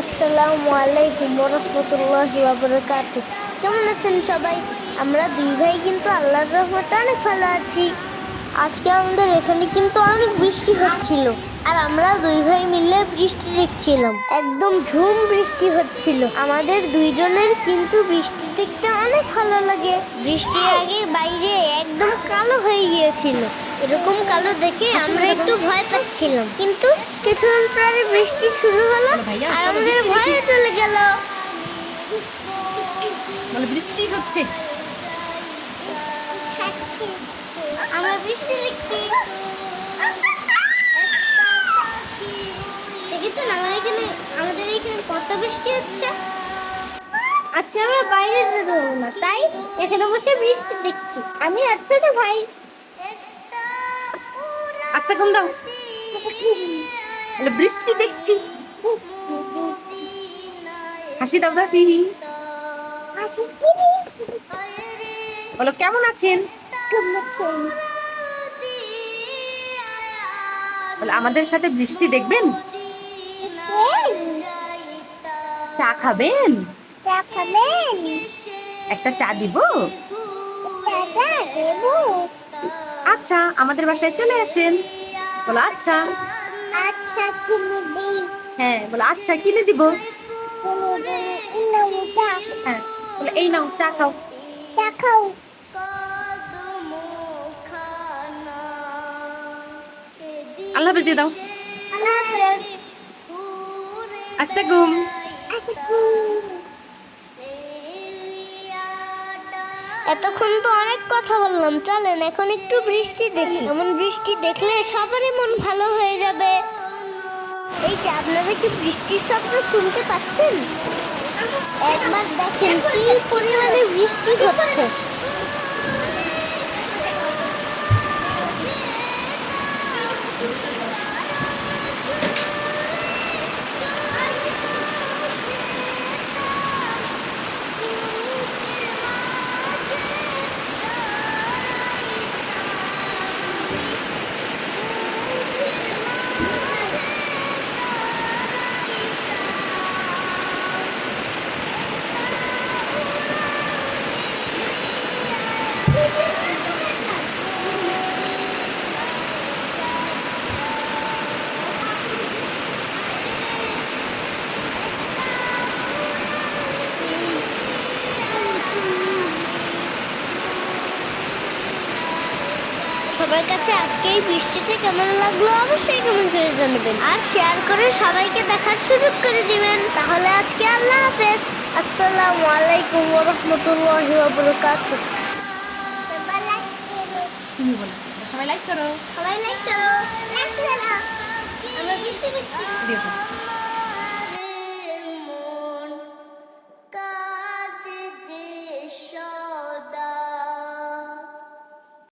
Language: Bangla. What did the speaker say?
আসসালামু আলাইকুম রহমতুল্লাহ বাবরকাত কেমন আছেন সবাই? আমরা দুই ভাই কিন্তু আল্লাহর রহমতে অনেক ভালো আছি। আজকে আমাদের এখানে কিন্তু অনেক বৃষ্টি হচ্ছিল। আর আমরা দুই ভাই মিলে বৃষ্টি দেখছিলাম। একদম ঝুম বৃষ্টি হচ্ছিল। আমাদের দুইজনের কিন্তু বৃষ্টি দেখতে অনেক ভালো লাগে। বৃষ্টির আগে বাইরে একদম কালো হয়ে গিয়েছিল। এরকম কালো দেখে আমরা একটু ভয় পাচ্ছিলাম। কিন্তু কিছুক্ষণ পরে বৃষ্টি শুরু হলো আর আমাদের ভয় চলে গেল। বৃষ্টি হচ্ছে। আমরা বৃষ্টি দেখছি। এখানে আমাদের এখানে কত বৃষ্টি হচ্ছে? আচ্ছা আমরা বাইরে যেতে পারব না তাই এখানে বসে বৃষ্টি দেখছি। আমি আচ্ছা তো ভাই। আস্তে কম দাও। বৃষ্টি দেখছি। হাসি দাও দাও। বলো কেমন আছেন? আমাদের সাথে বৃষ্টি দেখবেন? চা খাবেন? দেখাবেন একটা চা দিব? আচ্ছা আমাদের বাসায় চলে আসেন। বলো আচ্ছা। আচ্ছা কিনে দিই। হ্যাঁ বলো আচ্ছা কিনে দিব। হ্যাঁ বলে এই নাও চা খাও। দেখাও আল্লাহ হাফেজ দিয়ে দাও। আল্লাহ হাফেজ। আস্তে ঘুম এতক্ষণ তো অনেক কথা বললাম, চলেন এখন একটু বৃষ্টি দেখি। এমন বৃষ্টি দেখলে সবারই মন ভালো হয়ে যাবে। এই যে, আপনারা কি বৃষ্টির শব্দ শুনতে পাচ্ছেন? একবার দেখেন কি পরিমাণে বৃষ্টি হচ্ছে। সবার কাছে আজকে এই বৃষ্টিতে কেমন লাগল অবশ্যই কমেন্ট করে জানাবেন। আর শেয়ার করে সবাইকে দেখার সুযোগ করে দিবেন। তাহলে আজকে আল্লাহ হাফেজ। আসসালামু আলাইকুম ওয়া রাহমাতুল্লাহি ওয়া বারাকাতুহু তুমি বলো সবাই লাইক করো। সবাই লাইক করো লাইক করো। আমরা বৃষ্টি দেখছি।